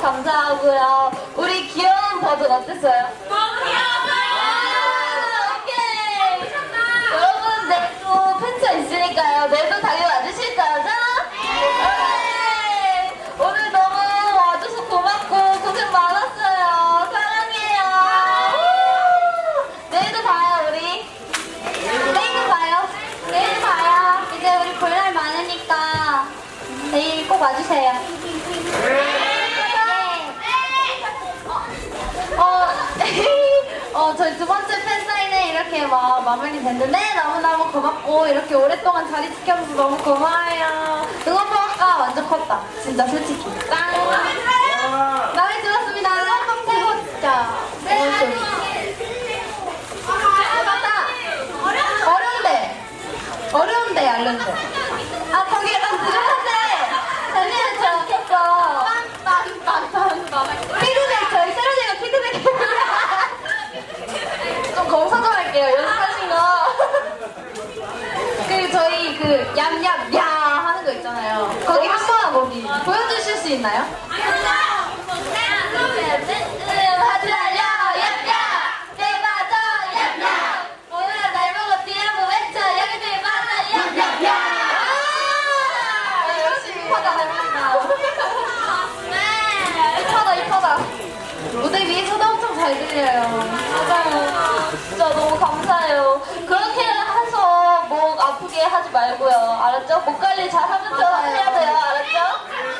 감사하고요. 우리 귀여운 버전 어땠어요? 너무 귀여웠어요. 아, 오케이. 여러분, 내일도 팬처 있으니까요. 내일도 당연히 와주실 거죠? 네. 오늘 너무 와줘서 고맙고 고생 많았어요. 사랑해요. 내일도 봐요, 우리. 내일도 봐요. 내일 봐요. 이제 우리 볼날 많으니까 내일 꼭 와주세요. 어, 어, 저희 두 번째 팬사인회 이렇게 막 마무리 됐는데 너무너무 고맙고 이렇게 오랫동안 자리 지켜줘서 너무 고마워요. 응원봉아까 완전 컸다. 진짜 솔직히. 짱! 마음에 들었습니다. 응원봉 최고 진짜. 네. 맞다. 어려운데. 어려운데, 알려줘. 아, 거기 약간 부족한데. 잠시만, 저 켰어. 피드백, 저희 세로제가 피드백 해주세요. 좀 검사 좀 할게요, 연습하신 거. 그리고 저희 그 얌얌, 야 하는 거 있잖아요. 거기 한 번 거기 보여주실 수 있나요? 하트라려 얌얌 내 맞아 얌얌 오늘 날 보고 뒤에고 외쳐 여기 내 맞아 얌얌 아 역시 힙하다 닮았다 힙하 다 힙하다 무대 위에서도 엄청 잘 들려요. 맞아요. 진짜 너무 감사해요. 그렇게 해서 목 아프게 하지 말고요. 알았죠? 목 관리 잘 하면서 해야 돼요. 알았죠?